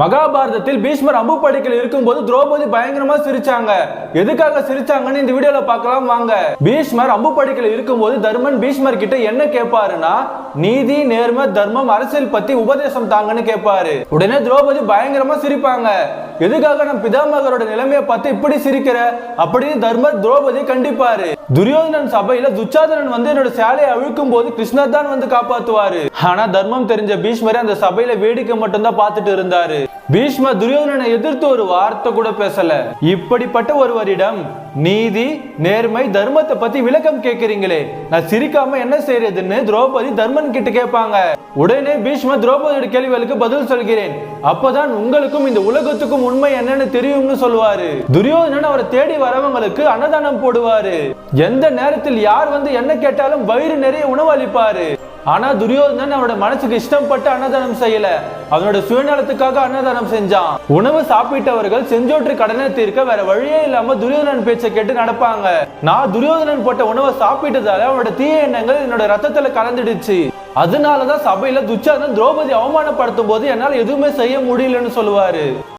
மகாபாரதத்தில் பீஷ்மர் அம்பு படுக்கையில் இருக்கும்போது திரௌபதி பயங்கரமா சிரிச்சாங்க. எதுக்காக சிரிச்சாங்கன்னு இந்த வீடியோல பார்க்கலாம் வாங்க. பீஷ்மர் அம்பு படுக்கையில் இருக்கும்போது தர்மன் பீஷ்மர் கிட்ட என்ன கேட்பாருன்னா நீதி நேர்ம தர்மம் அரசியல் பத்தி உபதேசம் தாங்கன்னு கேட்பாரு உடனே திரௌபதி பயங்கரமா சிரிப்பாங்க. எதுக்காக நம் பிதாமகரோட நிலைமையை பார்த்து இப்படி சிரிக்கிற? அப்படின்னு தர்மர் திரௌபதி கண்டிப்பாரு. துரியோதனன் சபையில துச்சாதனன் வந்து என்னோட சேலையை அழுக்கும் போது கிருஷ்ணர் தான் வந்து காப்பாத்துவாரு. ஆனா தர்மம் தெரிஞ்ச பீஷ்மரே அந்த சபையில வேடிக்கை மட்டும்தான் பார்த்துட்டு இருந்தாரு. பீஷ்ம துரியோதனனை எதிர்த்து ஒரு வார்த்தை கூட பேசல. இப்படிப்பட்ட ஒருவரிடம் நீதி நேர்மை தர்மத்தை பத்தி விளக்கம் கேக்குறீங்களே. நான் சிரிக்காம என்ன செய்யறதுன்னு திரௌபதி தர்மன் கிட்ட கேட்பாங்க. உடனே பீஷ்ம திரௌபதியோட கேள்விகளுக்கு பதில் சொல்கிறேன். அப்பதான் உங்களுக்கும் இந்த உலகத்துக்கும் உண்மை என்னன்னு தெரியும்னு சொல்லுவாரு. துரியோதனன் அவரை தேடி வரவங்களுக்கு அன்னதானம் போடுவாரு. எந்த நேரத்தில் யார் வந்து என்ன கேட்டாலும் வயிறு நிறைய உணவு அளிப்பாரு. ஆனா துரியோதனன் அவனோட மனசுக்கு இஷ்டப்பட்டு அன்னதானம் செய்யல. அவனோட சுயநலத்துக்காக அன்னதானம் செஞ்சான். உணவு சாப்பிட்டவர்கள் செஞ்சோற்று கடனை தீர்க்க வேற வழியே இல்லாம துரியோதனன் பேச்சை கேட்டு நடப்பாங்க. நான் துரியோதனன் போட்ட உணவை சாப்பிட்டதால அவனோட தீய எண்ணங்கள் என்னோட ரத்தத்துல கலந்துடுச்சு. அதனாலதான் சபையில துச்சாதன் திரௌபதி அவமானப்படுத்தும் போது என்னால எதுவுமே செய்ய முடியலன்னு சொல்லுவாரு.